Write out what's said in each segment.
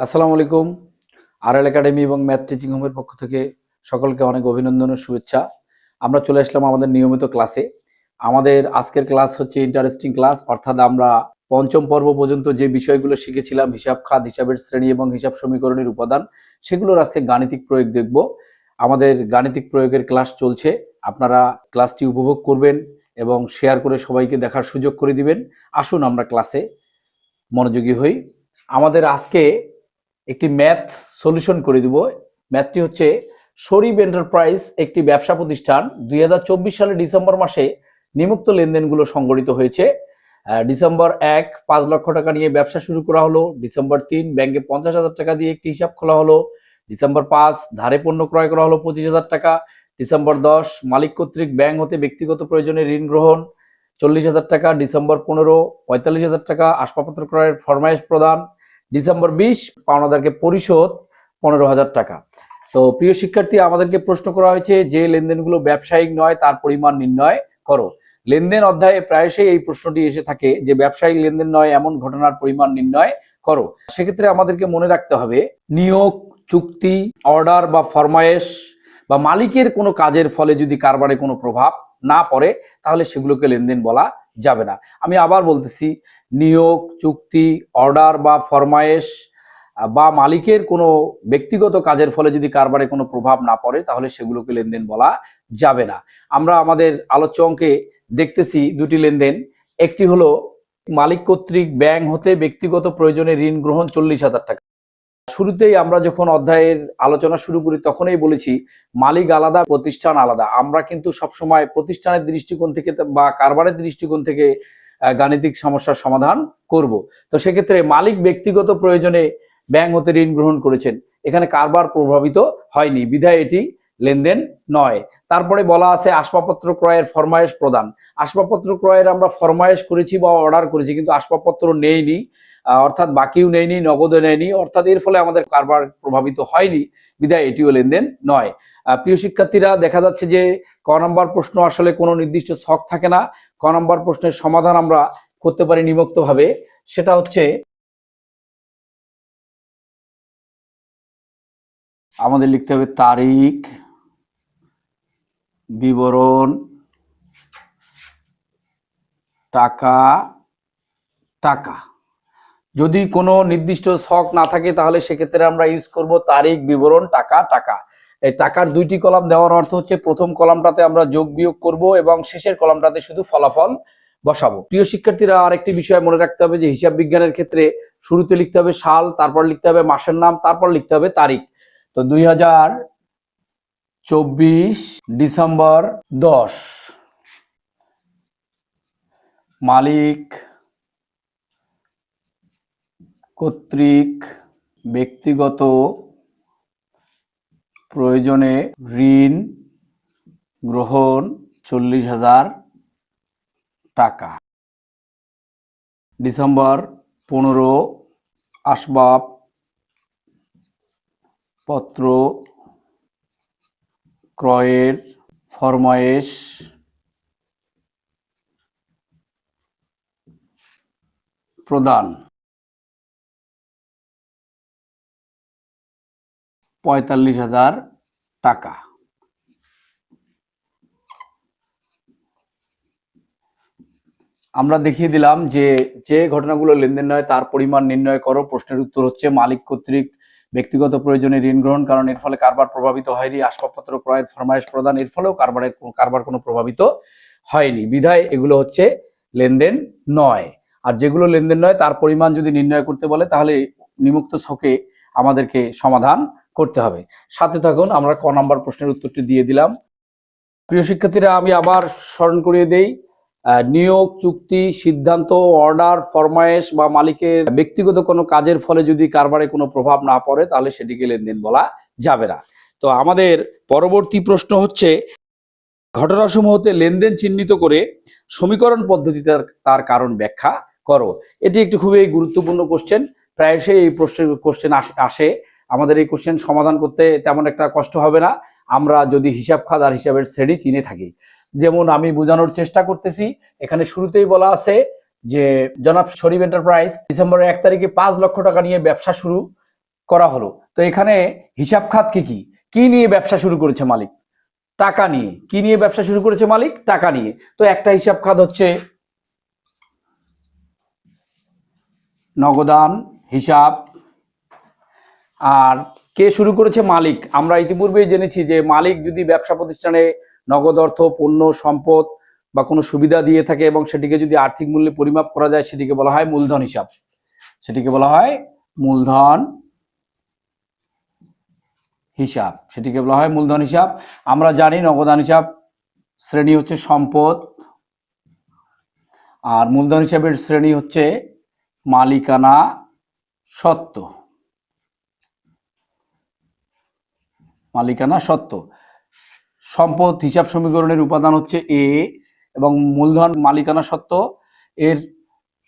আসসালামু আলাইকুম। RL academy এবং ম্যাথ টিচিং হোমের পক্ষ থেকে সকলকে অনেক অভিনন্দন ও শুভেচ্ছা। আমরা চলে আসলাম আমাদের নিয়মিত ক্লাসে। আমাদের আজকের ক্লাস হচ্ছে ইন্টারেস্টিং ক্লাস অর্থাৎ আমরা পঞ্চম পর্ব পর্যন্ত যে বিষয়গুলো শিখেছিলাম, হিসাব খাত, হিসাবের শ্রেণি এবং হিসাব সমীকরণের উপাদান, সেগুলোর আজকে গাণিতিক প্রয়োগ দেখব। আমাদের গাণিতিক প্রয়োগের ক্লাস চলছে। আপনারা ক্লাসটি উপভোগ করবেন এবং শেয়ার করে সবাইকে দেখার সুযোগ করে দিবেন। আসুন আমরা ক্লাসে মনোযোগী হই। আমাদের আজকে একটি ম্যাথ সলিউশন করে দিব। ম্যাথটি হচ্ছে শরীফ এন্টারপ্রাইজ একটি ব্যবসা প্রতিষ্ঠান দুই হাজার চব্বিশ সালের ডিসেম্বর মাসে নিমুক্ত লেনদেনগুলো সংগঠিত হয়েছে। ডিসেম্বর এক, পাঁচ লক্ষ টাকা নিয়ে ব্যবসা শুরু করা হলো। ডিসেম্বর তিন, ব্যাংকে পঞ্চাশ হাজার টাকা দিয়ে একটি হিসাব খোলা হলো। ডিসেম্বর পাঁচ, ধারে পণ্য ক্রয় করা হলো পঁচিশ হাজার টাকা। ডিসেম্বর দশ, মালিক কর্তৃক ব্যাংক হতে ব্যক্তিগত প্রয়োজনে ঋণ গ্রহণ। চল্লিশ হাজার টাকা, ডিসেম্বর পনেরো, পঁয়তাল্লিশ হাজার টাকা, আসবাবপত্র ক্রয়ের ফরমাইশ প্রদান। ডিসেম্বর বিশ, পাওনাদারকে পরিশোধ পনেরো হাজার টাকা। তো প্রিয় শিক্ষার্থী, আমাদেরকে প্রশ্ন করা হয়েছে যে লেনদেনগুলো ব্যবসায়িক নয়, তার পরিমাণ নির্ণয় করো। লেনদেন অধ্যায়ে প্রায়শই এই প্রশ্নটি এসে থাকে যে ব্যবসায়িক লেনদেন নয়, এমন ঘটনার পরিমাণ নির্ণয় করো। সেক্ষেত্রে আমাদেরকে মনে রাখতে হবে, নিয়োগ, চুক্তি, অর্ডার বা ফরমায়েশ বা মালিকের কোনো কাজের ফলে যদি কারবারে কোনো প্রভাব না পড়ে, তাহলে সেগুলোকে লেনদেন বলা যাবে না। আমি আবার বলতেছি নিয়োগ, চুক্তি, অর্ডার বা ফরমায়েশ বা মালিকের কোনো ব্যক্তিগত কাজের ফলে যদি কারবারে কোনো প্রভাব না পড়ে, তাহলে সেগুলোকে লেনদেন বলা যাবে না। আমরা আমাদের আলোচ্য অঙ্কে দেখতেছি দুটি লেনদেন। একটি হলো, মালিক কর্তৃক ব্যাংক হতে ব্যক্তিগত প্রয়োজনে ঋণ গ্রহণ চল্লিশ হাজার টাকা। শুরুতেই আমরা যখন অধ্যায়ের আলোচনা শুরু করি, তখনই বলেছি, মালিক আলাদা, প্রতিষ্ঠান আলাদা। আমরা কিন্তু সবসময় প্রতিষ্ঠানের দৃষ্টিকোণ থেকে বা কারবারের দৃষ্টিকোণ থেকে গাণিতিক সমস্যার সমাধান করব। তো সেক্ষেত্রে মালিক ব্যক্তিগত প্রয়োজনে ব্যাংক হতে ঋণ গ্রহণ করেছেন। এখানে কারবার প্রভাবিত হয়নি। বিধায় এটি লেনদেন নয়। তারপরে বলা আছে আসবাবপত্র ক্রয়ের ফরমায়েশ প্রদান। আসবাবপত্র ক্রয়ের আমরা ফরমায়েশ করেছি বা অর্ডার করেছি, কিন্তু আসবাবপত্র নেইনি অর্থাৎ বাকিও নেয়নি নগদও নেয়নি অর্থাৎ এর ফলে আমাদের কারবার প্রভাবিত হয়নি। বিধায় এটিও লেনদেন নয়। প্রিয় শিক্ষার্থীরা, দেখা যাচ্ছে যে ক নম্বর প্রশ্ন আসলে কোনো নির্দিষ্ট ছক থাকে না। ক নম্বর প্রশ্নের সমাধান আমরা করতে পারি নিমুক্তভাবে সেটা হচ্ছে, আমাদের লিখতে হবে তারিখ, বিবরণ, টাকা টাকা। যদি কোনো নির্দিষ্ট শখ না থাকে, তাহলে সেক্ষেত্রে আমরা ইউজ করব তারিখ, বিবরণ, টাকা টাকা। এই টাকার দুইটি কলাম দেওয়ার অর্থ হচ্ছে প্রথম কলামটাতে আমরা যোগ বিয়োগ করব এবং শেষের কলামটাতে শুধু ফলাফল বসাবো। প্রিয় শিক্ষার্থীরা, আরেকটি বিষয় মনে রাখতে হবে যে হিসাব বিজ্ঞানের ক্ষেত্রে শুরুতে লিখতে হবে সাল, তারপর লিখতে হবে মাসের নাম, তারপর লিখতে হবে তারিখ। তো দুই হাজার চব্বিশ ডিসেম্বর দশ। মালিক কর্তৃক ব্যক্তিগত প্রয়োজনে ঋণ গ্রহণ চল্লিশ হাজার টাকা। ডিসেম্বর পনেরো আসবাব পত্র ক্রয়ের ফরমায়েশ প্রদান। পঁয়তাল্লিশ হাজার টাকা। আমরা দেখিয়ে দিলাম যে যে ঘটনাগুলো লেনদেন নয়, তার পরিমাণ নির্ণয় করো। প্রশ্নের উত্তর হচ্ছে মালিক কর্তৃক ব্যক্তিগত প্রয়োজনে ঋণ গ্রহণ, কারণ এর ফলে কারবার প্রভাবিত হয়নি। আসবাবপত্র, ক্রয়ের ফরমায়েশ প্রদান, এর ফলেও কারবারের কারবার কোনো প্রভাবিত হয়নি। বিধায় এগুলো হচ্ছে লেনদেন নয়। আর যেগুলো লেনদেন নয়, তার পরিমাণ যদি নির্ণয় করতে বলে, তাহলে নিমুক্ত ছকে আমাদেরকে সমাধান করতে হবে। সাথে থাকুন, আমরা ক নাম্বার প্রশ্নের উত্তরটি দিয়ে দিলাম। প্রিয় শিক্ষার্থীরা, আমি আবার স্মরণ করিয়ে দেই নিয়োগ, চুক্তি, সিদ্ধান্ত, অর্ডার, ফরমায়েশ বা মালিকের ব্যক্তিগত কোনো কাজের ফলে যদি কারবারে কোনো প্রভাব না পড়ে, তাহলে সেটিকে লেনদেন বলা যাবে না। তো আমাদের পরবর্তী প্রশ্ন হচ্ছে, ঘটনাসমূহতে লেনদেন চিহ্নিত করে সমীকরণ পদ্ধতিতে তার- কারণ ব্যাখ্যা করো। এটি একটি খুবই গুরুত্বপূর্ণ কোশ্চেন প্রায়শই এই প্রশ্নের কোশ্চেন আসে। আমাদের এই কোশ্চেন সমাধান করতে তেমন একটা কষ্ট হবে না। আমরা যদি হিসাব খাত আর হিসাবের শ্রেণি চিনে থাকি। যেমন আমি বোঝানোর চেষ্টা করতেছি, এখানে শুরুতেই বলা আছে যে, জনাব শরীফ এন্টারপ্রাইজ ডিসেম্বরের এক তারিখে পাঁচ লক্ষ টাকা নিয়ে ব্যবসা শুরু করা হলো। তো এখানে হিসাব খাত কি কি? কি নিয়ে ব্যবসা শুরু করেছে মালিক? টাকা নিয়ে। কি নিয়ে ব্যবসা শুরু করেছে মালিক? টাকা নিয়ে। তো একটা হিসাব খাত হচ্ছে নগদান, হিসাব আর কে শুরু করেছে মালিক? আমরা ইতিপূর্বেই জেনেছি যে মালিক যদি ব্যবসা প্রতিষ্ঠানে নগদ অর্থ, পণ্য, সম্পদ বা কোনো সুবিধা দিয়ে থাকে এবং সেটিকে যদি আর্থিক মূল্যে পরিমাপ করা যায়, সেটিকে বলা হয় মূলধন হিসাব। সেটিকে বলা হয় মূলধন হিসাব। সেটিকে বলা হয় মূলধন হিসাব। আমরা জানি নগদান হিসাব শ্রেণি হচ্ছে সম্পদ, আর মূলধন হিসাবের শ্রেণি হচ্ছে মালিকানা সত্ত্ব। মালিকানা সত্ত্ব সম্পদ, হিসাব সমীকরণের উপাদান হচ্ছে এ এবং মূলধন মালিকানা সত্ত্ব এর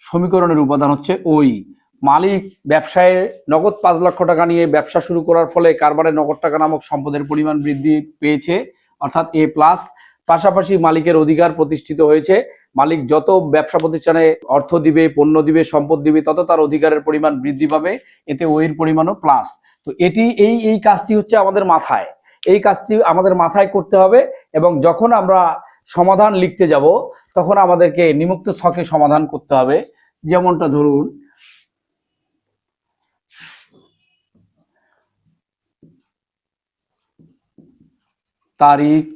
সমীকরণের উপাদান হচ্ছে ওই। মালিক ব্যবসায় নগদ পাঁচ লক্ষ টাকা নিয়ে ব্যবসা শুরু করার ফলে কারবারে নগদ টাকা নামক সম্পদের পরিমাণ বৃদ্ধি পেয়েছে, অর্থাৎ এ প্লাস পাশাপাশি মালিকের অধিকার প্রতিষ্ঠিত হয়েছে। মালিক যত ব্যবসা প্রতিষ্ঠানে অর্থ দিবে, পণ্য দিবে, সম্পদ দিবে, তত তার অধিকারের পরিমাণ বৃদ্ধি পাবে। এতে ওইয়ের পরিমাণও প্লাস তো এটি এই এই কাজটি হচ্ছে আমাদের মাথায়। এই কাজটি আমাদের মাথায় করতে হবে এবং যখন আমরা সমাধান লিখতে যাব, তখন আমাদেরকে নিমুক্ত ছকে সমাধান করতে হবে। যেমনটা ধরুন, তারিখ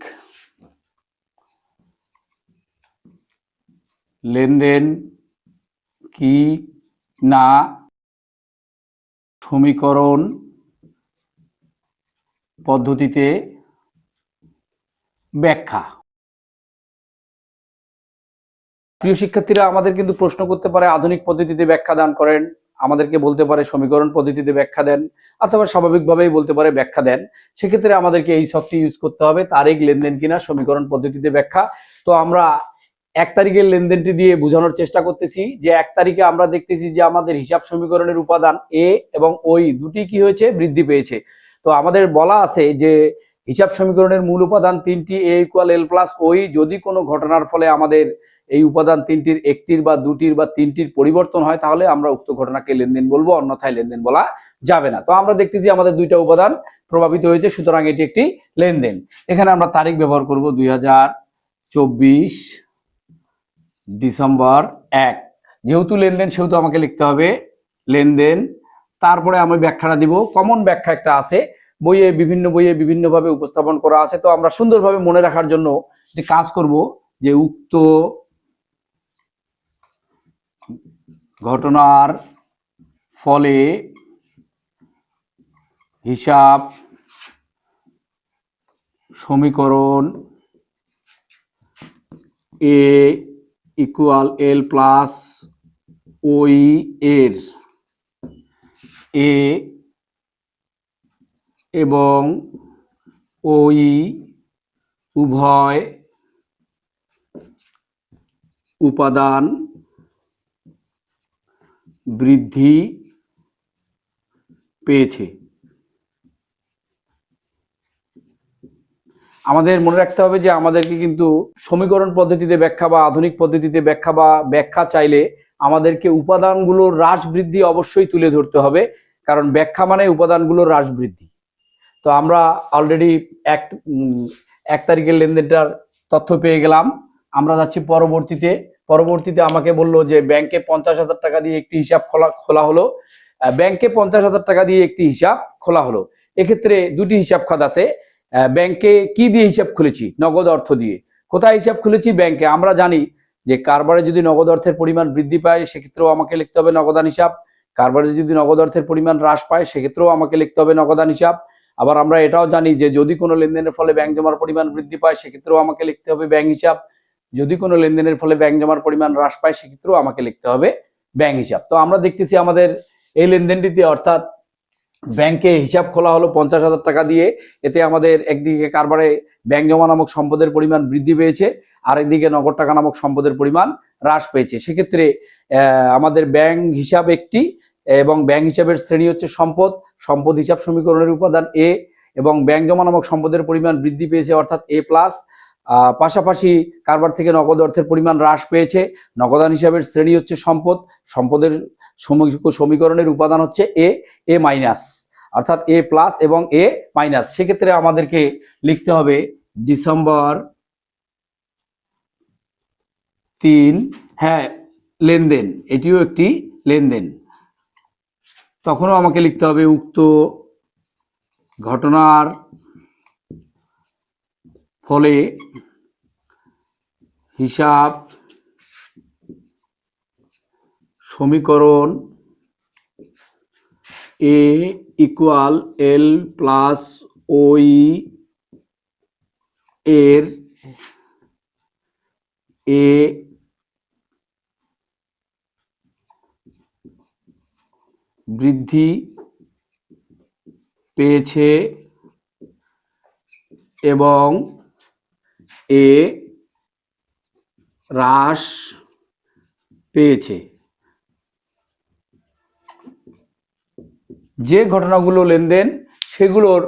লেনদেন কি না সমীকরণ পদ্ধতিতে ব্যাখ্যা। প্রিয় শিক্ষার্থীরা, আমাদের কিন্তু প্রশ্ন করতে পারে, আধুনিক পদ্ধতিতে ব্যাখ্যা দান করেন, আমাদেরকে বলতে পারে সমীকরণ পদ্ধতিতে ব্যাখ্যা দেন, অথবা স্বাভাবিকভাবেই বলতে পারে ব্যাখ্যা দেন। সেক্ষেত্রে আমাদেরকে এই শক্তি ইউজ করতে হবে, তারিখ, লেনদেন কিনা, সমীকরণ পদ্ধতিতে ব্যাখ্যা। তো আমরা এক তারিখের লেনদেনটি দিয়ে বোঝানোর চেষ্টা করতেছি যে এক তারিখে আমরা দেখতেছি যে আমাদের হিসাব সমীকরণের উপাদান এ এবং ওই দুটি কি হয়েছে? বৃদ্ধি পেয়েছে। তো আমাদের বলা আছে যে হিসাব সমীকরণের মূল উপাদান তিনটি এ ইকুয়াল এল প্লাস ওই। যদি কোনো ঘটনার ফলে আমাদের এই উপাদান তিনটির একটির বা দুটির বা তিনটির পরিবর্তন হয়, তাহলে আমরা উক্ত ঘটনাকে লেনদেন বলব, অন্যথায় লেনদেন বলা যাবে না। তো আমরা দেখতেছি আমাদের দুইটা উপাদান প্রভাবিত হয়েছে, সুতরাং এটি একটি লেনদেন। এখানে আমরা তারিখ ব্যবহার করব দুই হাজার চব্বিশ। ডিসেম্বর এক। যেহেতু লেনদেন, সেহেতু আমাকে লিখতে হবে লেনদেন। তারপরে আমি ব্যাখ্যাটা দিব। কমন ব্যাখ্যা একটা আছে। বইয়ে বিভিন্ন, বইয়ে বিভিন্নভাবে উপস্থাপন করা আছে। তো আমরা সুন্দরভাবে মনে রাখার জন্য যে কাজ করব যে উক্ত ঘটনার ফলে হিসাব সমীকরণ এ ইকুয়াল এল প্লাস ওই এর এ এবং ওই উভয় উপাদান বৃদ্ধি পেয়েছে। আমাদের মনে রাখতে হবে যে আমাদেরকে কিন্তু সমীকরণ পদ্ধতিতে ব্যাখ্যা বা আধুনিক পদ্ধতিতে ব্যাখ্যা বা ব্যাখ্যা চাইলে আমাদেরকে উপাদানগুলোর হ্রাস বৃদ্ধি অবশ্যই তুলে ধরতে হবে, কারণ ব্যাখ্যা মানে উপাদানগুলোর হ্রাস বৃদ্ধি। তো আমরা অলরেডি এক এক তারিখের লেনদেনটার তথ্য পেয়ে গেলাম। আমরা যাচ্ছি পরবর্তীতে পরবর্তীতে আমাকে বলল যে ব্যাংকে পঞ্চাশ হাজার টাকা দিয়ে একটি হিসাব খোলা খোলা হলো। ব্যাংকে পঞ্চাশ হাজার টাকা দিয়ে একটি হিসাব খোলা হলো। এক্ষেত্রে দুটি হিসাব খাত আছে। ব্যাংকে কি দিয়ে হিসাব খুলেছি? নগদ অর্থ দিয়ে। কোথায় হিসাব খুলেছি? ব্যাংকে। আমরা জানি যে কারবারে যদি নগদ অর্থের পরিমাণ বৃদ্ধি পায়, সেক্ষেত্রেও আমাকে লিখতে হবে নগদান হিসাব। কারবারে যদি নগদ অর্থের পরিমাণ হ্রাস পায়, সেক্ষেত্রেও আমাকে লিখতে হবে নগদান হিসাব। আবার আমরা এটাও জানি যে যদি কোনো লেনদেনের ফলে ব্যাংক জমার পরিমাণ বৃদ্ধি পায়, সেক্ষেত্রেও আমাকে লিখতে হবে ব্যাংক হিসাব। যদি কোনো লেনদেনের ফলে ব্যাংক জমার পরিমাণ হ্রাস পায়, সেক্ষেত্রেও আমাকে লিখতে হবে ব্যাংক হিসাব। তো আমরা দেখতেছি আমাদের এই লেনদেনটিতে অর্থাৎ ব্যাংকে হিসাব খোলা হলো পঞ্চাশ হাজার টাকা দিয়ে। এতে আমাদের একদিকে কারবারে ব্যাংক জমা নামক সম্পদের পরিমাণ বৃদ্ধি পেয়েছে, আর একদিকে নগদ টাকা নামক সম্পদের পরিমাণ হ্রাস পেয়েছে। সেক্ষেত্রে আমাদের ব্যাংক হিসাব একটি এবং ব্যাংক হিসাবের শ্রেণি হচ্ছে সম্পদ সম্পদ হিসাব সমীকরণের উপাদান এ এবং ব্যাংক জমা নামক সম্পদের পরিমাণ বৃদ্ধি পেয়েছে অর্থাৎ এ প্লাস পাশাপাশি কারবার থেকে নগদ অর্থের পরিমাণ হ্রাস পেয়েছে। নগদান হিসাবের শ্রেণি হচ্ছে সম্পদ। সম্পদের সমীকরণের উপাদান হচ্ছে এ এ মাইনাস। অর্থাৎ এ প্লাস এবং এ মাইনাস। সেক্ষেত্রে আমাদেরকে লিখতে হবে ডিসেম্বর তিন হ্যাঁ লেনদেন। এটিও একটি লেনদেন। তখনও আমাকে লিখতে হবে উক্ত ঘটনার ফলে হিসাব সমীকরণ এ ইকুয়াল এল প্লাস ওই এর এ বৃদ্ধি পেয়েছে এবং এ হ্রাস পেয়েছে। যে ঘটনাগুলো লেনদেন, সেগুলোর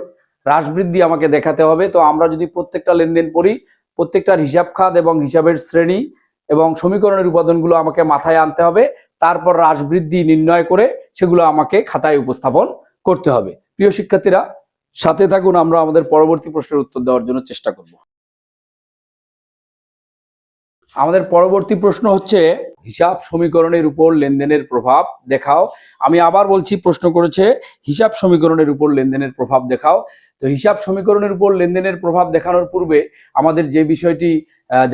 হ্রাস বৃদ্ধি আমাকে দেখাতে হবে। তো আমরা যদি প্রত্যেকটা লেনদেন পড়ি প্রত্যেকটার হিসাব খাত এবং হিসাবের শ্রেণি এবং সমীকরণের উপাদানগুলো আমাকে মাথায় আনতে হবে। তারপর হ্রাস বৃদ্ধি নির্ণয় করে সেগুলো আমাকে খাতায় উপস্থাপন করতে হবে। প্রিয় শিক্ষার্থীরা, সাথে থাকুন, আমরা আমাদের পরবর্তী প্রশ্নের উত্তর দেওয়ার জন্য চেষ্টা করব। আমাদের পরবর্তী প্রশ্ন হচ্ছে, হিসাব সমীকরণের উপর লেনদেনের প্রভাব দেখাও। আমি আবার বলছি, প্রশ্ন করেছে, হিসাব সমীকরণের উপর লেনদেনের প্রভাব দেখাও। তো হিসাব সমীকরণের উপর লেনদেনের প্রভাব দেখানোর পূর্বে আমাদের যে বিষয়টি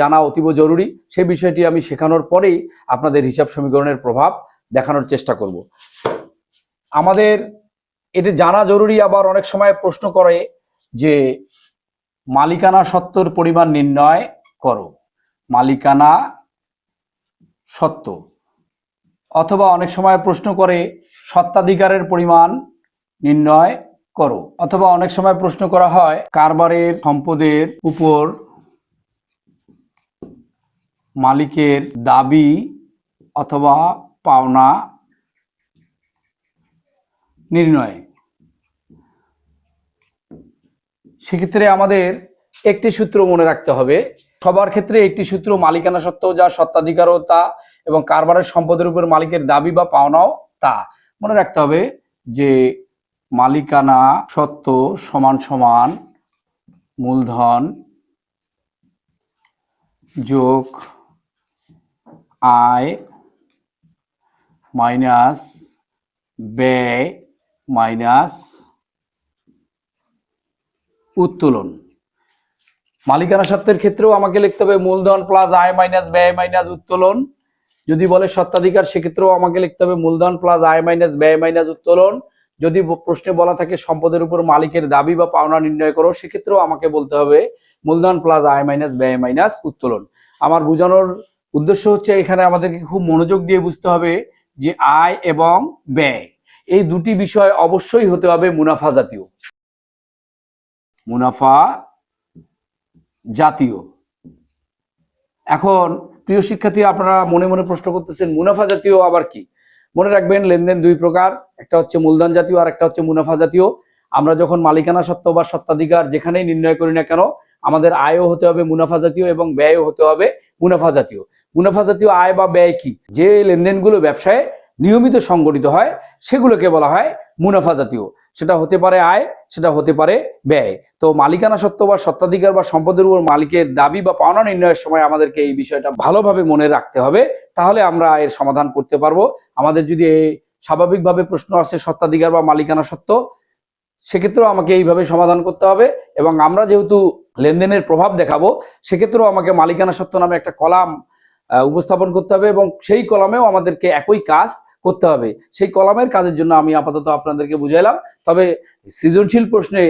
জানা অতীব জরুরি, সেই বিষয়টি আমি শেখানোর পরেই আপনাদের হিসাব সমীকরণের প্রভাব দেখানোর চেষ্টা করব। আমাদের এটা জানা জরুরি আবার অনেক সময় প্রশ্ন করে যে, মালিকানা সত্ত্বর পরিমাণ নির্ণয় করো। মালিকানা সত্ত্ব অথবা অনেক সময় প্রশ্ন করে, সত্ত্বাধিকারের পরিমাণ নির্ণয় করো। অথবা অনেক সময় প্রশ্ন করা হয়, কারবারের সম্পদের উপর মালিকের দাবি অথবা পাওনা নির্ণয়। সেক্ষেত্রে আমাদের একটি সূত্র মনে রাখতে হবে সবার ক্ষেত্রে একটি সূত্র মালিকানা সত্ত্বেও যা সত্ত্বাধিকারও তা এবং কারবারের সম্পদের উপর মালিকের দাবি বা পাওনাও তা। মনে রাখতে হবে যে মালিকানা সত্ত্ব সমান সমান মূলধন যোগ আয় মাইনাস ব্যয় মাইনাস উত্তোলন। মালিকানা সত্ত্বের ক্ষেত্রেও আমাকে লিখতে হবে মূলধন প্লাস আয় মাইনাস ব্যয় মাইনাস উত্তোলন। যদি বলে সত্ত্বাধিকার সেক্ষেত্রেও আমাকে লিখতে হবে মূলধন প্লাস আয় মাইনাস ব্যয় মাইনাস উত্তোলন। যদি প্রশ্নে বলা থাকে সম্পদের উপর মালিকের দাবি বা পাওনা নির্ণয় করো, সেক্ষেত্রেও আমাকে বলতে হবে মূলধন প্লাস আয় মাইনাস ব্যয় মাইনাস উত্তোলন। আমার বোঝানোর উদ্দেশ্য হচ্ছে এখানে আমাদেরকে খুব মনোযোগ দিয়ে বুঝতে হবে যে আয় এবং ব্যয়, এই দুটি বিষয় অবশ্যই হতে হবে মুনাফা জাতীয়। মুনাফা জাতীয়। এখন, প্রিয় শিক্ষার্থী, আপনারা মনে মনে প্রশ্ন করতেছেন, মুনাফা জাতীয় আবার কি? মনে রাখবেন, লেনদেন দুই প্রকার, একটা হচ্ছে মূলধন জাতীয় আর একটা হচ্ছে মুনাফা জাতীয়। আমরা যখন মালিকানা সত্ত্ব বা সত্ত্বাধিকার যেখানেই নির্ণয় করি না কেন, আমাদের আয়ও হতে হবে মুনাফা জাতীয় এবং ব্যয়ও হতে হবে মুনাফা জাতীয়। মুনাফা জাতীয় আয় বা ব্যয় কি? যে লেনদেনগুলো ব্যবসায় নিয়মিত সংগঠিত হয়, সেগুলোকে বলা হয় মুনাফা জাতীয়। সেটা হতে পারে আয়, সেটা হতে পারে ব্যয়। তো মালিকানা সত্ত্ব বা সত্ত্বাধিকার বা সম্পদের উপর মালিকের দাবি বা পাওনা নির্ণয়ের সময় আমাদেরকে এই বিষয়টা ভালোভাবে মনে রাখতে হবে, তাহলে আমরা এর সমাধান করতে পারব। আমাদের যদি স্বাভাবিকভাবে প্রশ্ন আসে সত্ত্বাধিকার বা মালিকানা সত্ত্ব, সেক্ষেত্রেও আমাকে এইভাবে সমাধান করতে হবে এবং আমরা যেহেতু লেনদেনের প্রভাব দেখাবো, সেক্ষেত্রেও আমাকে মালিকানা সত্ত্ব নামে একটা কলাম উপস্থাপন করতে হবে এবং সেই কলামেও আমাদেরকে একই কাজ করতে হবে। সেই কলামের কাজের জন্য আমি আপাতত আপনাদেরকে বুঝাইলাম। তবে সৃজনশীল প্রশ্নে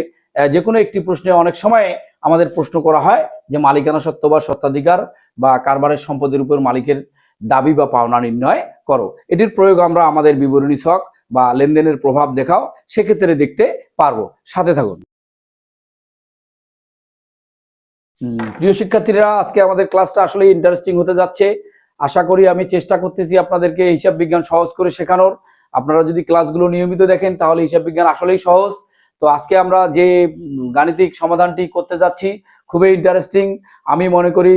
যে কোনো একটি প্রশ্নে অনেক সময় আমাদের প্রশ্ন করা হয় যে মালিকানা সত্ত্ব বা সত্ত্বাধিকার বা কারবারের সম্পদের উপর মালিকের দাবি বা পাওনা নির্ণয় করো। এটির প্রয়োগ আমরা আমাদের বিবরণী ছক বা লেনদেনের প্রভাব দেখাও, সেক্ষেত্রে দেখতে পারব। সাথে থাকুন। প্রিয় শিক্ষার্থীরা, আজকে আমাদের ক্লাসটা আসলে ইন্টারেস্টিং হতে যাচ্ছে। আশা করি আমি চেষ্টা করতেছি আপনাদেরকে হিসাব বিজ্ঞান সহজ করে শেখানোর। আপনারা যদি ক্লাসগুলো নিয়মিত দেখেন, তাহলে হিসাব বিজ্ঞান আসলেই সহজ। তো আজকে আমরা যে গাণিতিক সমাধানটি করতে যাচ্ছি, খুবই ইন্টারেস্টিং আমি মনে করি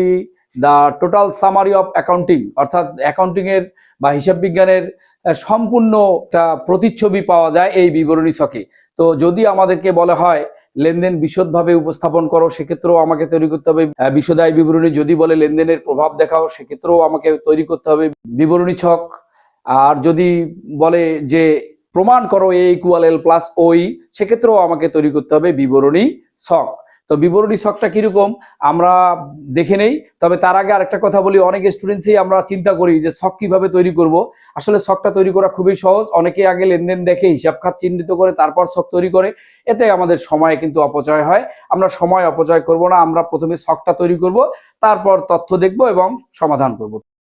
the total summary of accounting অর্থাৎ অ্যাকাউন্টিংয়ের বা হিসাব বিজ্ঞানের সম্পূর্ণ একটা প্রতিচ্ছবি পাওয়া যায় এই বিবরণী ছকে। তো যদি আমাদেরকে বলা হয় লেনদেন বিশদভাবে উপস্থাপন করো সেক্ষেত্রেও আমাকে তৈরি করতে হবে। আহ, বিশদায় বিবরণী যদি বলে লেনদেনের প্রভাব দেখাও সেক্ষেত্রেও আমাকে তৈরি করতে হবে বিবরণী ছক। আর যদি বলে যে প্রমাণ করো এ ইকুয়াল এল প্লাস ওই সেক্ষেত্রেও আমাকে তৈরি করতে হবে বিবরণী ছক। তো বিবরণী ছকটা কীরকম? আমরা দেখে নেই, তবে তার আগে আরেকটা কথা বলি। অনেক স্টুডেন্টসই আমরা চিন্তা করি যে ছক কীভাবে তৈরি করব। আসলে ছকটা তৈরি করা খুবই সহজ। অনেকে আগে লেনদেন দেখে হিসাব খাত চিহ্নিত করে তারপর ছক তৈরি করে। এতে আমাদের সময় কিন্তু অপচয় হয়। আমরা সময় অপচয় করব না। আমরা প্রথমে ছকটা তৈরি করব, তারপর তথ্য দেখব এবং সমাধান করব।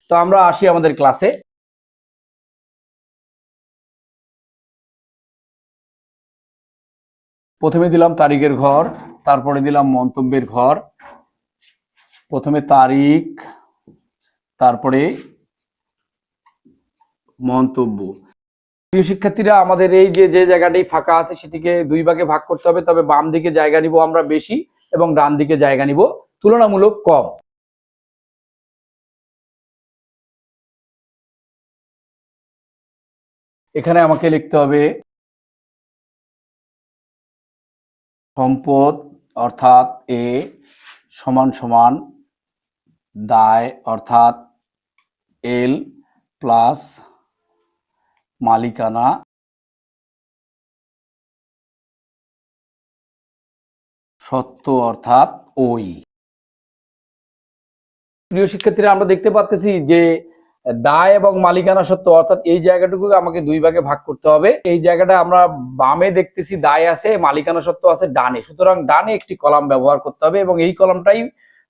তো আমরা আসি আমাদের ক্লাসে প্রথমে দিলাম তারিখের ঘর। তারপরে দিলাম মন্তব্যের ঘর। প্রথমে তারিখ, তারপরে মন্তব্য। প্রিয় শিক্ষার্থীরা, আমাদের এই যে যে জায়গাটাই ফাঁকা আছে, সেটিকে দুই ভাগে ভাগ করতে হবে, তবে বাম দিকে জায়গা নিব আমরা বেশি এবং ডান দিকে জায়গা নিব তুলনামূলক কম। এখানে আমাকে লিখতে হবে, সম্পদ অর্থাৎ এ সমান সমান দায় অর্থাৎ এল প্লাস মালিকানা সত্য অর্থাৎ ওই। প্রিয় শিক্ষার্থীরা, আমরা দেখতে পাচ্তেছি যে দায় এবং মালিকানা সত্ত্ব অর্থাৎ এই জায়গাটুকু আমাকে দুই ভাগে ভাগ করতে হবে। এই জায়গাটা আমরা বামে দেখতেছি দায় আছে, মালিকানা সত্ত্ব আছে ডানে। সুতরাং ডানে একটি কলাম ব্যবহার করতে হবে এবং এই কলামটাই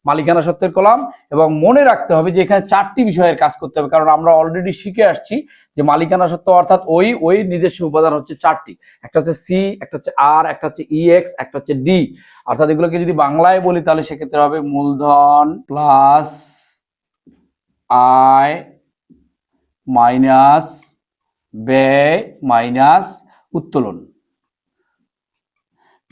মালিকানা সত্ত্বের কলাম এবং মনে রাখতে হবে যে এখানে চারটি বিষয়ের কাজ করতে হবে, কারণ আমরা অলরেডি শিখে আসছি যে মালিকানা সত্ত্ব অর্থাৎ ওই ওই নিজস্ব উপাদান হচ্ছে চারটি। একটা হচ্ছে সি একটা হচ্ছে আর একটা হচ্ছে ইএক্স একটা হচ্ছে ডি অর্থাৎ এগুলোকে যদি বাংলায় বলি তাহলে সেক্ষেত্রে হবে মূলধন প্লাস আয় মাইনাস ব্যয় মাইনাস উত্তোলন।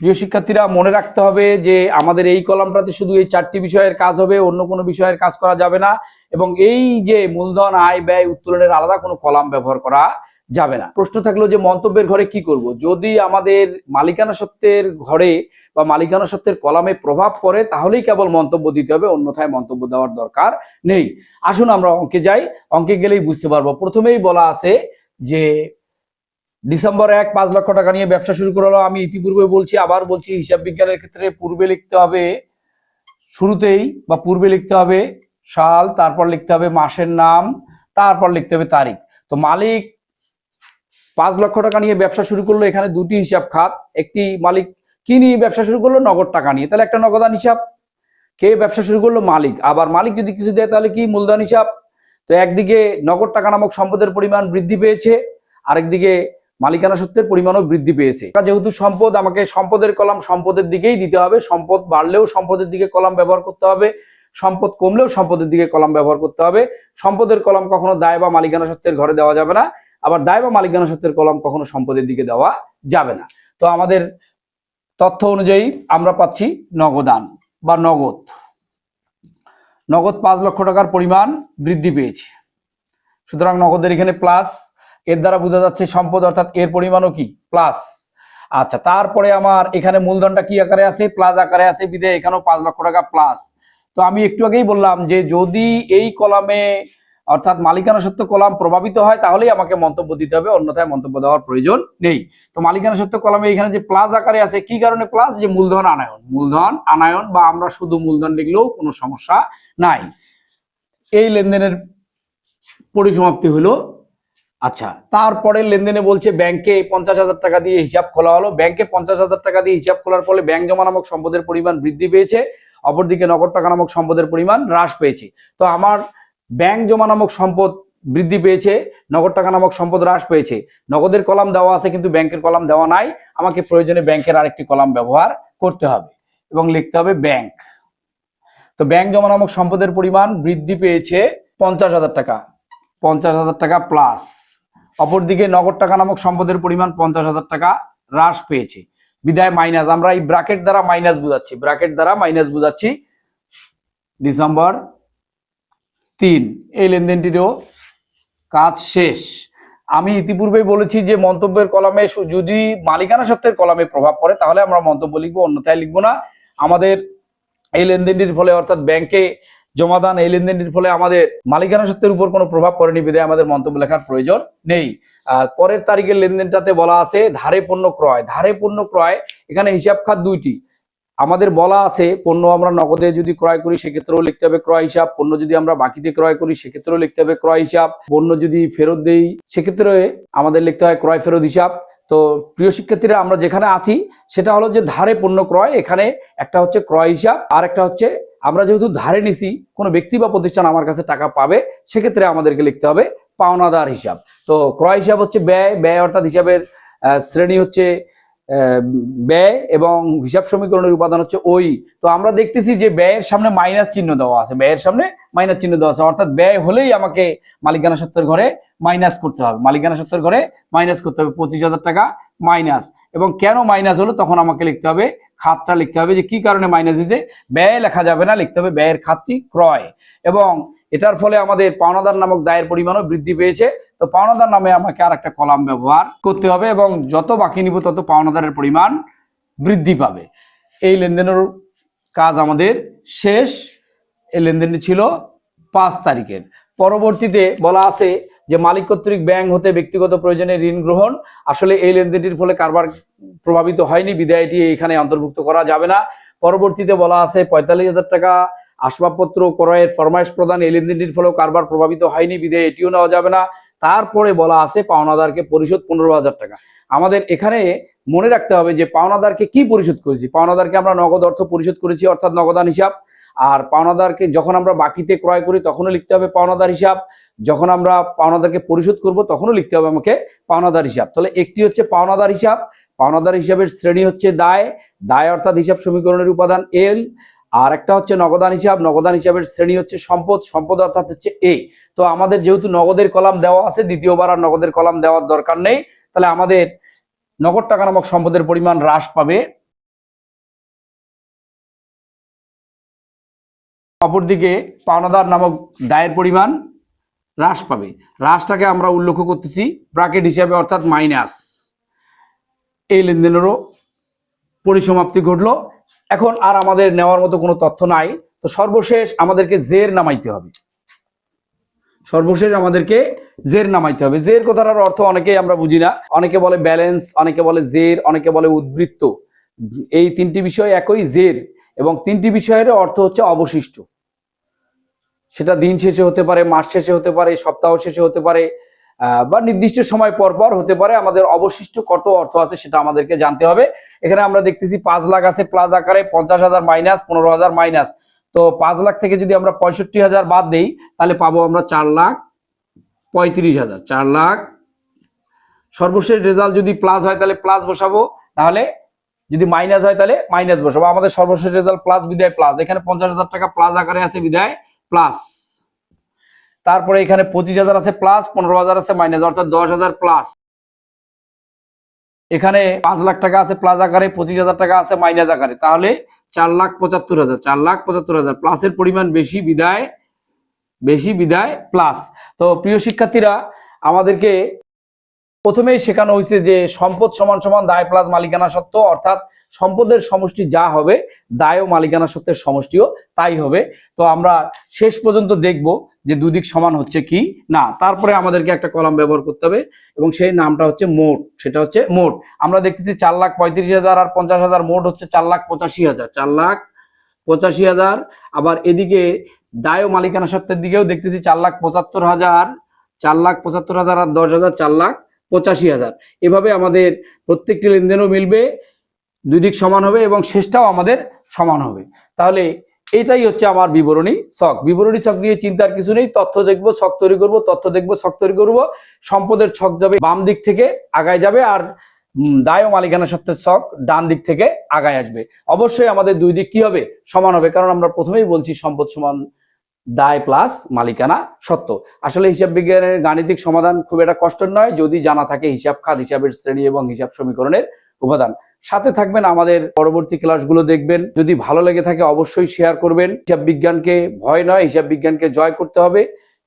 প্রিয় শিক্ষার্থীরা, মনে রাখতে হবে যে আমাদের এই কলামটাতে শুধু এই চারটি বিষয়ের কাজ হবে, অন্য কোনো বিষয়ের কাজ করা যাবে না এবং এই যে মূলধন, আয়, ব্যয়, উত্তোলনের আলাদা কোনো কলাম ব্যবহার করা যাবে না। প্রশ্ন থাকল যে মন্তব্যের ঘরে কি করব? যদি আমাদের মালিকানা সত্ত্বের ঘরে বা মালিকানা সত্ত্বের কলামে প্রভাব পড়ে, তাহলেই কেবল মন্তব্য দিতে হবে, অন্যথায় মন্তব্য দেওয়ার দরকার নেই। আসুন আমরা অঙ্কে যাই। অঙ্কে গেলেই বুঝতে পারব। প্রথমেই বলা আছে যে ডিসেম্বর এক পাঁচ লক্ষ টাকা নিয়ে ব্যবসা শুরু করল। আমি ইতিপূর্বে বলছি, আবার বলছি, হিসাব বিজ্ঞানের ক্ষেত্রে পূর্বে লিখতে হবে, শুরুতেই বা পূর্বে লিখতে হবে সাল, তারপর লিখতে হবে মাসের নাম, তারপর লিখতে হবে তারিখ। তো মালিক পাঁচ লক্ষ টাকা নিয়ে ব্যবসা শুরু করল, এখানে দুটি হিসাব খাত। একটি মালিক কি নিয়ে ব্যবসা শুরু করল? নগদ টাকা নিয়ে। তাহলে একটা নগদান হিসাব। কে ব্যবসা শুরু করল? মালিক। আবার মালিক যদি কিছু দেয়, তাহলে কি? মূলধন হিসাব। তো একদিকে নগদ টাকা নামক সম্পদের পরিমাণ বৃদ্ধি পেয়েছে, আরেকদিকে মালিকানা সত্ত্বের পরিমাণও বৃদ্ধি পেয়েছে। যেহেতু সম্পদ, আমাকে সম্পদের কলাম সম্পদের দিকেই দিতে হবে। সম্পদ বাড়লেও সম্পদের দিকে কলাম ব্যবহার করতে হবে। সম্পদ কমলেও সম্পদের দিকে কলাম ব্যবহার করতে হবে। সম্পদের কলাম কখনো দায় বা মালিকানা সত্ত্বের ঘরে দেওয়া যাবে না। আবার দায় বা মালিকানা সত্ত্বের কলাম কখনো সম্পদের দিকে দেওয়া যাবে না। তো আমাদের তথ্য অনুযায়ী আমরা পাচ্ছি নগদান বা নগদ। নগদ পাঁচ লক্ষ টাকার পরিমাণ বৃদ্ধি পেয়েছে। সুতরাং নগদের এখানে প্লাস এর দ্বারা বোঝা যাচ্ছে সম্পদ অর্থাৎ এর পরিমাণও কি? প্লাস আচ্ছা তারপরে আমার এখানে মূলধনটা কি আকারে আছে? প্লাস আকারে আছে বিদে, এখানেও পাঁচ লক্ষ টাকা প্লাস তো আমি একটু আগেই বললাম যে যদি এই কলামে অর্থাৎ মালিকানা সত্য কলাম প্রভাবিত হয়, তাহলেই আমাকে মন্তব্য দিতে হবে, অন্যথায় মন্তব্য দেওয়ার প্রয়োজন নেই। তো মালিকানা সত্য কলামে এখানে যে প্লাস আকারে আছে, কি কারণে প্লাস যে মূলধন আনায়ন। মূলধন আনায়ন বা আমরা শুধু মূলধন লিখলেও কোনো সমস্যা নাই। এই লেনদেনের পরিসমাপ্তি হলো আচ্ছা। তারপরে লেনদেনে বলছে ব্যাংকে পঞ্চাশ হাজার টাকা দিয়ে হিসাব খোলা হলো। ব্যাংকে পঞ্চাশ হাজার টাকা দিয়ে হিসাব খোলার ফলে ব্যাংক জমা নামক সম্পদের পরিমাণ বৃদ্ধি পেয়েছে। অপরদিকে নগদ টাকা নামক সম্পদের পরিমাণ হ্রাস পেয়েছে। তো আমার ব্যাংক জমা নামক সম্পদ বৃদ্ধি পেয়েছে, নগদ টাকা নামক সম্পদ হ্রাস পেয়েছে। নগদের কলাম দেওয়া আছে কিন্তু ব্যাংকের কলাম দেওয়া নাই। আমাকে প্রয়োজনে ব্যাংকের আরেকটি কলাম ব্যবহার করতে হবে এবং লিখতে হবে ব্যাংক। তো ব্যাংক জমা নামক সম্পদের পরিমাণ বৃদ্ধি পেয়েছে পঞ্চাশ হাজার টাকা। পঞ্চাশ হাজার টাকা প্লাস। অপরদিকে নগদ টাকা নামক সম্পদের পরিমাণ পঞ্চাশ হাজার টাকা হ্রাস পেয়েছে। বিদায় মাইনাস, আমরা এই ব্র্যাকেট দ্বারা মাইনাস বুঝাচ্ছি। ব্র্যাকেট দ্বারা মাইনাস বুঝাচ্ছি। ডিসেম্বর তিন, এই লেনদেনটিরও কাজ শেষ। আমি ইতিপূর্বেই বলেছি যে মন্তব্যের কলামে যদি মালিকানা সত্ত্বের কলামে প্রভাব পড়ে, তাহলে আমরা মন্তব্য লিখব, অন্যথায় লিখব না। আমাদের এই লেনদেনটির ফলে অর্থাৎ ব্যাংকে জমাদান এই লেনদেনটির ফলে আমাদের মালিকানা সত্ত্বের উপর কোনো প্রভাব পড়েনি বিধায় আমাদের মন্তব্য লেখার প্রয়োজন নেই। পরের তারিখের লেনদেনটাতে বলা আছে ধারে পণ্য ক্রয়। ধারে পণ্য ক্রয়, এখানে হিসাব খাত দুইটি। আমাদের বলা আছে পণ্য আমরা নগদে যদি ক্রয় করি, সেক্ষেত্রেও লিখতে হবে ক্রয় হিসাব। পণ্য যদি আমরা বাকিতে ক্রয় করি, সেক্ষেত্রেও লিখতে হবে ক্রয় হিসাব। পণ্য যদি ফেরত দেই, সেক্ষেত্রে আমাদের লিখতে হয় ক্রয় ফেরত হিসাব। তো প্রিয় শিক্ষার্থীরা, আমরা যেখানে আছি, সেটা হলো যে ধারে পণ্য ক্রয়, এখানে একটা হচ্ছে ক্রয় হিসাব, আর একটা হচ্ছে আমরা যেহেতু ধারে নিছি, কোনো ব্যক্তি বা প্রতিষ্ঠান আমার কাছে টাকা পাবে, সেক্ষেত্রে আমাদেরকে লিখতে হবে পাওনাদার হিসাব। তো ক্রয় হিসাব হচ্ছে ব্যয় ব্যয় অর্থাৎ হিসাবের শ্রেণি হচ্ছে ব্যয় এবং হিসাব সমীকরণের উপাদান হচ্ছে ওই। তো আমরা দেখতেছি যে ব্যয়ের সামনে মাইনাস চিহ্ন দেওয়া আছে, ব্যয়ের সামনে মাইনাস চিহ্ন দেওয়া আছে। অর্থাৎ ব্যয় হলেই আমাকে মালিকানা সত্ত্বের ঘরে মাইনাস করতে হবে। মালিকানা সত্ত্বের ঘরে মাইনাস করতে হবে। পঁচিশ হাজার টাকা মাইনাস। এবং কেন মাইনাস হলো? তখন আমাকে লিখতে হবে, খাতটা লিখতে হবে যে কি কারণে মাইনাস হয়েছে? ব্যয় লেখা যাবে না, লিখতে হবে ব্যয়ের খাতটি ক্রয়। এবং এটার ফলে আমাদের পাওনাদার নামক দায়ের পরিমাণও বৃদ্ধি পেয়েছে। তো পাওনাদার নামে আমাকে আর একটা কলাম ব্যবহার করতে হবে এবং যত বাকি নিব তত পাওনাদারের পরিমাণ বৃদ্ধি পাবে। এই লেনদেনের কাজ আমাদের শেষ। এই লেনদেনটি ছিল পাঁচ তারিখের। পরবর্তীতে বলা আছে যে মালিক কর্তৃক ব্যাংক হতে ব্যক্তিগত প্রয়োজনে ঋণ গ্রহণ। আসলে এই লেনদেনটির ফলে কারবার প্রভাবিত হয়নি, বিদায়টি এখানে অন্তর্ভুক্ত করা যাবে না। পরবর্তীতে বলা আছে পঁয়তাল্লিশ হাজার টাকা আসবাবপত্র ক্রয়ের ফরমাইশ প্রদান, এই লেনদেনটির ফলেও কারবার প্রভাবিত হয়নি, বিদায় এটিও নেওয়া যাবে না। তারপরে বলা আছে পাওনাদারকে পরিশোধ পনেরো হাজার টাকা। আমাদের এখানে মনে রাখতে হবে যে পাওনাদারকে কি পরিশোধ করেছি? পাওনাদারকে আমরা নগদ অর্থ পরিশোধ করেছি, অর্থাৎ নগদান হিসাব। আর পাওনাদারকে যখন আমরা বাকিতে ক্রয় করি, তখনও লিখতে হবে পাওনাদার হিসাব। যখন আমরা পাওনাদারকে পরিশোধ করব, তখনও লিখতে হবে আমাকে পাওনাদার হিসাব। তাহলে একটি হচ্ছে পাওনাদার হিসাব। পাওনাদার হিসাবের শ্রেণি হচ্ছে দায়। দায় অর্থাৎ হিসাব সমীকরণের উপাদান এল। আর একটা হচ্ছে নগদান হিসাব। নগদান হিসাবের শ্রেণি হচ্ছে সম্পদ। সম্পদ অর্থাৎ হচ্ছে এ। তো আমাদের যেহেতু নগদের কলাম দেওয়া আছে, দ্বিতীয়বার আর নগদের কলাম দেওয়ার দরকার নেই, তাহলে আমাদের নগদ টাকা নামক সম্পদের পরিমাণ হ্রাস পাবে। অপরদিকে পাওনাদার নামক দায়ের পরিমাণ হ্রাস পাবে। হ্রাসটাকে আমরা উল্লেখ করতেছি ব্রাকেট হিসাবে, অর্থাৎ মাইনাস। এই লেনদেনেরও পরিসমাপ্তি ঘটলো। এখন আর আমাদের নেওয়ার মতো কোনো তথ্য নাই। তো সর্বশেষ আমাদেরকে জের নামাইতে হবে। সর্বশেষ আমাদেরকে জের নামাইতে হবে। জের কথাটার অর্থ অনেকেই আমরা বুঝি না। অনেকে বলে ব্যালেন্স, অনেকে বলে জের, অনেকে বলে উদ্বৃত্ত। এই তিনটি বিষয় একই জের। এবং তিনটি বিষয়ের অর্থ হচ্ছে অবশিষ্ট। সেটা দিন শেষে হতে পারে, মাস শেষে হতে পারে, সপ্তাহ শেষে হতে পারে বা নির্দিষ্ট সময় পর পর হতে পারে। আমাদের অবশিষ্ট কত অর্থ আছে সেটা আমাদেরকে জানতে হবে। এখানে আমরা দেখতেছি পাঁচ লাখ আছে প্লাস আকারে পঞ্চাশ হাজার মাইনাস, পনেরো হাজার মাইনাস। তো পাঁচ লাখ থেকে যদি আমরা পঁয়ষট্টি হাজার বাদ দেই, তাহলে পাবো আমরা চার লাখ পঁয়ত্রিশ হাজার। চার লাখ। সর্বশেষ রেজাল্ট যদি প্লাস হয়, তাহলে প্লাস বসাবো। তাহলে যদি মাইনাস হয় তাহলে মাইনাস বসাবো। আমাদের সর্বশেষ রেজাল্ট প্লাস বিদায় প্লাস এখানে পঞ্চাশ হাজার টাকা প্লাস আকারে আছে বিদায় প্লাস তারপরে এখানে পঁচিশ হাজার আছে প্লাস পনেরো হাজার আছে মাইনাস অর্থাৎ দশ হাজার প্লাস এখানে পাঁচ লাখ টাকা আছে প্লাস আকারে, পঁচিশ হাজার টাকা আছে মাইনাস আকারে। তাহলে চার লাখ পঁচাত্তর হাজার, চার লাখ পঁচাত্তর হাজার। প্লাসের পরিমাণ বেশি বিদায় বেশি বিদায় প্লাস তো প্রিয় শিক্ষার্থীরা, আমাদেরকে প্রথমেই শেখানো হয়েছে যে সম্পদ সমান সমান দায় প্লাস মালিকানা সত্ত্ব, অর্থাৎ সম্পদের সমষ্টি যা হবে, দায় ও মালিকানা সত্ত্বের সমষ্টিও তাই হবে। তো আমরা শেষ পর্যন্ত দেখব যে দুদিক সমান হচ্ছে কি। না, তারপরে আমাদেরকে একটা কলাম ব্যবহার করতে হবে এবং সেই নামটা হচ্ছে মোট, সেটা হচ্ছে মোট। আমরা দেখতেছি চার লাখ পঁয়ত্রিশ হাজার আর পঞ্চাশ হাজার, মোট হচ্ছে চার লাখ পঁচাশি হাজার, চার লাখ পঁচাশি হাজার। আবার এদিকে দায় ও মালিকানা সত্ত্বের দিকেও দেখতেছি চার লাখ পঁচাত্তর হাজার, চার লাখ পঁচাত্তর হাজার আর দশ হাজার, চার লাখ পঁচাশি হাজার। এভাবে আমাদের প্রত্যেকটি লেনদেনও মিলবে, দুই দিক সমান হবে এবং শেষটাও আমাদের সমান হবে। তাহলে এটাই হচ্ছে আমার বিবরণী শখ। বিবরণী শখ নিয়ে চিন্তার কিছু নেই, তথ্য দেখব, শখ তৈরি করব, তথ্য দেখব, শখ তৈরি করব, সম্পদের ছক যাবে বাম দিক থেকে আগায় যাবে আর দায় ও মালিকানা সত্ত্বের শখ ডান দিক থেকে আগায় আসবে। অবশ্যই আমাদের দুই দিক কি হবে? সমান হবে, কারণ আমরা প্রথমেই বলছি সম্পদ সমান দায় প্লাস মালিকানা সত্য। আসলে হিসাব বিজ্ঞানের গাণিতিক সমাধান খুব একটা কষ্ট নয়, যদি জানা থাকে হিসাব খাত, হিসাবের শ্রেণি এবং হিসাব সমীকরণের উপাদান। সাথে থাকবেন আমাদের পরবর্তী ক্লাসগুলো দেখবেন। যদি ভালো লেগে থাকে অবশ্যই শেয়ার করবেন। হিসাব বিজ্ঞানকে ভয় নয়, হিসাব বিজ্ঞানকে জয় করতে হবে।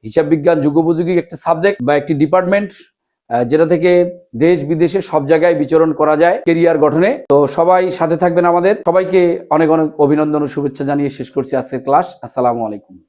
হিসাব বিজ্ঞান যুগোপযোগী একটি সাবজেক্ট বা একটি ডিপার্টমেন্ট যেটা থেকে দেশ বিদেশে সব জায়গায় বিচরণ করা যায় কেরিয়ার গঠনে। তো সবাই সাথে থাকবেন আমাদের। সবাইকে অনেক অনেক অভিনন্দন ও শুভেচ্ছা জানিয়ে শেষ করছি আজকের ক্লাস। আসসালামু আলাইকুম।